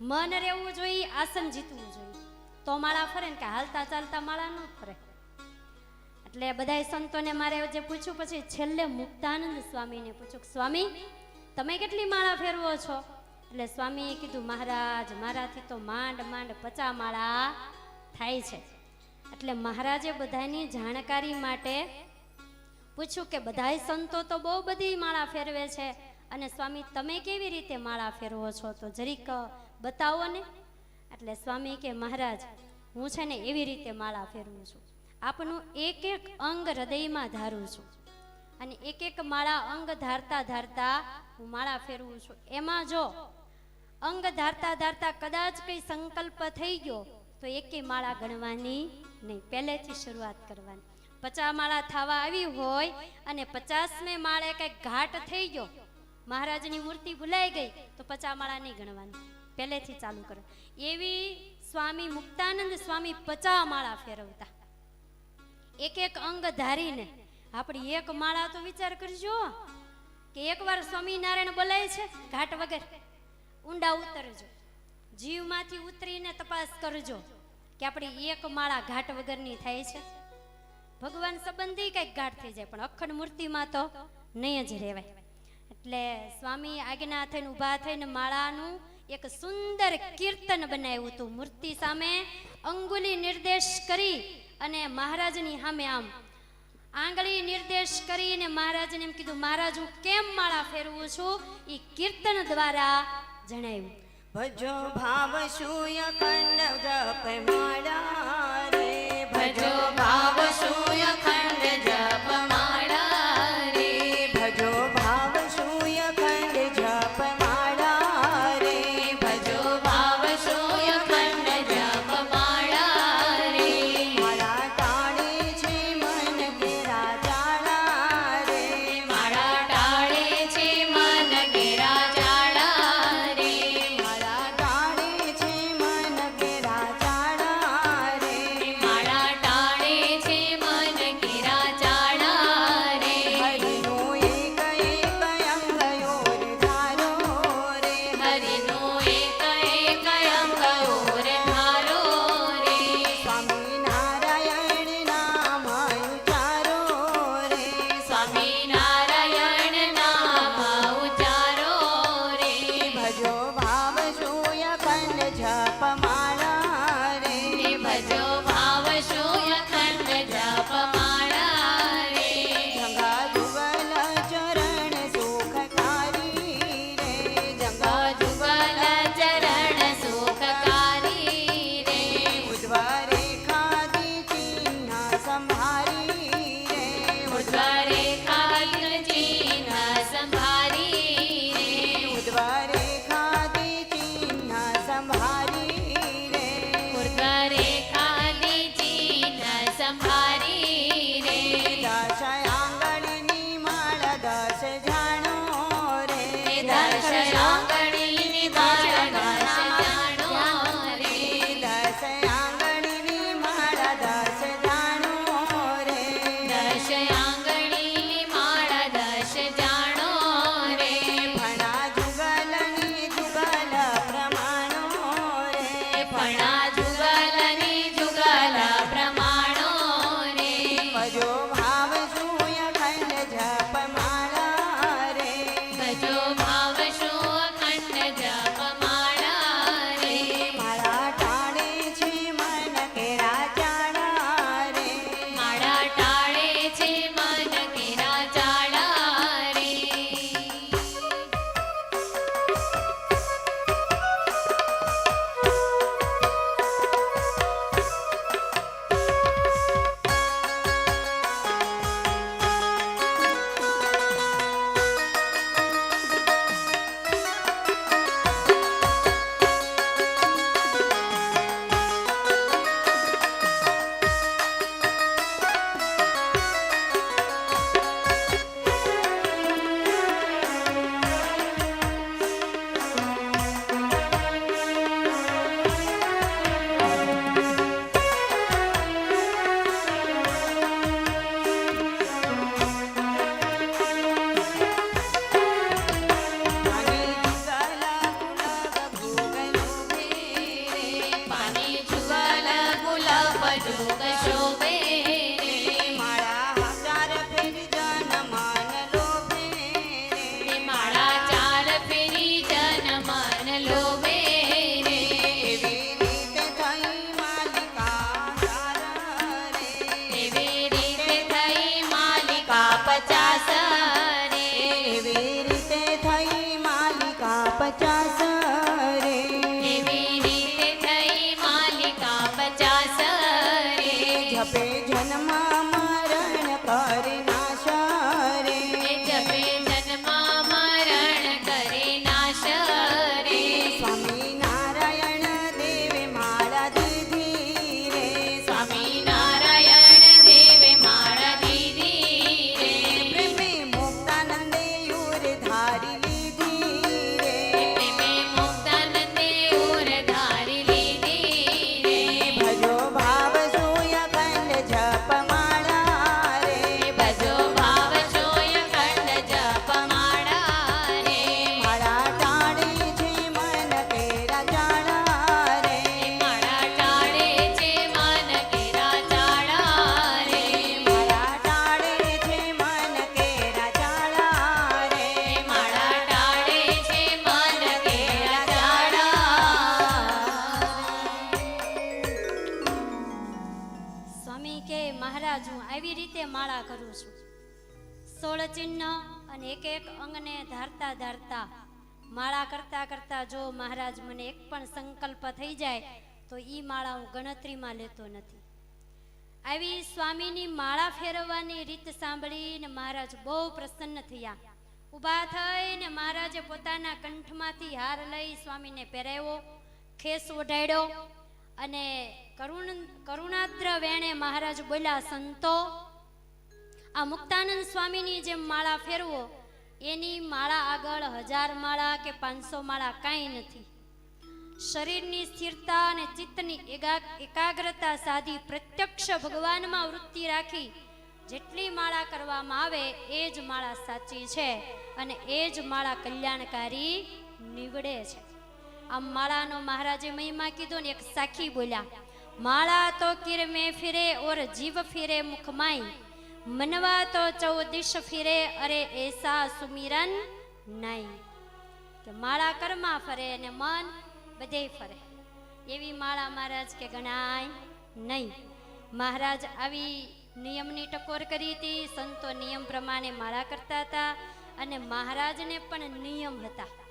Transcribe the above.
મન રહેવું જોઈએ, આસન જીતવું જોઈએ. તો માળા ફરે ને કે હાલતા ચાલતા માળા ન ફરે. એટલે બધાય સંતોને મારે જે પૂછ્યું પછી છેલ્લે મુક્તાનંદ સ્વામીને પૂછ્યું સ્વામી, તમે કેટલી માળા ફેરવો છો? એટલે સ્વામીએ કીધું, મહારાજ, મારાથી તો માંડ માંડ પચા માળા થાય છે. એટલે મહારાજે બધાની જાણકારી માટે પૂછ્યું કે બધાય સંતો તો બહુ બધી માળા ફેરવે છે. અને સ્વામી, તમે કેવી રીતે માળા ફેરવો છો? તો જરીક બતાવો ને. એટલે સ્વામી કે, મહારાજ, હું છે ને એવી રીતે માળા ફેરવું છું. આપનું એક એક અંગ હૃદયમાં ધારું છું. અને એક એક માળા અંગ ધારતા ધારતા હું માળા ફેરવું છું. એમાં જો અંગ ધારતા ધારતા કદાચ કઈ સંકલ્પ થઈ ગયો, તો એકે માળા ગણવાની નહીં. પહેલેથી શરૂઆત કરવાની. પચાસ માળા થવા આવી હોય અને પચાસમે માળે કંઈક ઘાટ થઈ ગયો મહારાજની મૂર્તિ ભૂલાઈ ગઈ, તો પચામાળા નહીં ગણવાની. પહેલેથી ચાલુ કરો. એવી સ્વામી મુક્તાનંદ સ્વામી પચામાળા ફેરવતા. એક એક અંગ ધારીને આપણી એક માળા તો વિચાર કરજો. કે એકવાર સ્વામિનારાયણ બોલાય છે, ઘાટ વગર, ઊંડા ઉતરજો. જીવમાંથી ઉતરીને તપાસ કરજો કે આપણી એક માળા ઘાટ વગરની થાય છે. ભગવાન સંબંધી કંઈક ઘાટ થઈ જાય, પણ અખંડ મૂર્તિમાં તો નહીં જ રહેવાય. એટલે સ્વામી આજ્ઞા થઈને ઊભા થઈને માળાનું એક સુંદર કીર્તન બનાવ્યું હતું. મૂર્તિ સામે અંગુલી નિર્દેશ કરી અને મહારાજની સામે આમ આંગળી નિર્દેશ કરીને મહારાજને એમ કીધું, મહારાજ, હું કેમ માળા ફેરવું છું? એ કીર્તન દ્વારા જણાવ્યું. ભજો ભાવ શૂય ખંડ જપ માળા રે? ભજો 좋은 મહારાજ આવી રીતે માળા કરું છું. સોળ ચિહ્ન અને એક એક અંગને ધારતા ધારતા, માળા કરતા કરતા જો મહારાજ મને એક પણ સંકલ્પ થઈ જાય, તો એ માળા હું ગણતરીમાં લેતો નથી. આવી સ્વામીની માળા ફેરવવાની રીત સાંભળીને મહારાજ બહુ પ્રસન્ન થયા. ઊભા થઈને મહારાજે પોતાના કંઠમાંથી હાર લઈ સ્વામીને પહેરાવ્યો, ખેસ ઓઢાડ્યો અને કરુણ કરુણાદ્ર વેણે મહારાજ બોલ્યા, સંતો, આ મુક્તાનંદ સ્વામીની જેમ માળા ફેરવો. એની માળા આગળ હજાર માળા કે પાંચસો માળા કાંઈ નથી. શરીરની સ્થિરતા અને ચિત્તની એકાગ્રતા સાધી પ્રત્યક્ષ ભગવાનમાં વૃત્તિ રાખી જેટલી માળા કરવામાં આવે એ જ માળા સાચી છે અને એ જ માળા કલ્યાણકારી નીવડે છે. આમ માળાનો મહારાજે મહિમા કીધો ને એક સાખી બોલ્યા માળા તો કિરમે ફિરે ઓર જીવ ફિરે મુખમાઈ. મનવા તો ચૌદિશ ફિરે અરે એસા સુમિરન નહીં કે માળા કર્મા ફરે અને મન બધે ફરે. એવી માળા મહારાજ કે ગણાય નહીં મહારાજ આવી નિયમની ટકોર કરી હતી. સંતો નિયમ પ્રમાણે માળા કરતા હતા અને મહારાજને પણ નિયમ હતા.